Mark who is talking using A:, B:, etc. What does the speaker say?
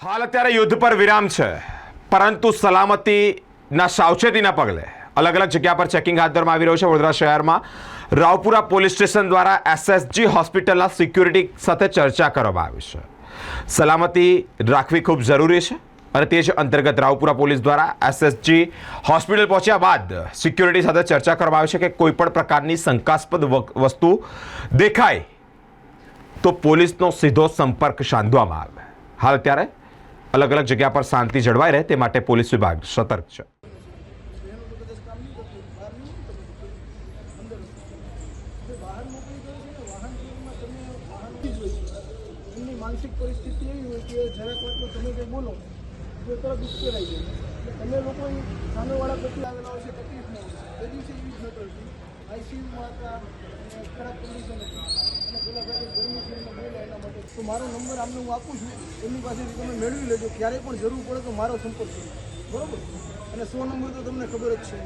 A: હાલ અત્યારે યુદ્ધ પર વિરામ છે પરંતુ સલામતી ના સાવચેતી ના પગલા લે અલગ અલગ જગ્યા પર ચેકિંગ હાથ ધરી રમાવી રહ્યો છે ઉદરા શહેરમાં रावપુરા પોલીસ સ્ટેશન દ્વારા SSG હોસ્પિટલ ના સિક્યુરિટી સાથે ચર્ચા કરવામાં આવી છે સલામતી રાખવી ખૂબ જરૂરી છે અને તે જ અંતર્ગત रावપુરા પોલીસ દ્વારા SSG હોસ્પિટલ પહોંચ્યા બાદ સિક્યુરિટી સાથે ચર્ચા કરવામાં આવી છે કે કોઈપણ પ્રકારની શંકાસ્પદ વસ્તુ દેખાય તો પોલીસ નો સીધો સંપર્ક સાંધવામાં હાલ
B: અત્યારે अलग अलग जगह पर शांति जलवाई रहे विभाग सतर्क है તો મારો નંબર આમને હું આપું છું એમની પાસેથી તમે મેળવી લેજો ક્યારેય પણ જરૂર પડે તો મારો સંપર્ક કરો બરાબર અને સો નંબર તો તમને ખબર જ છે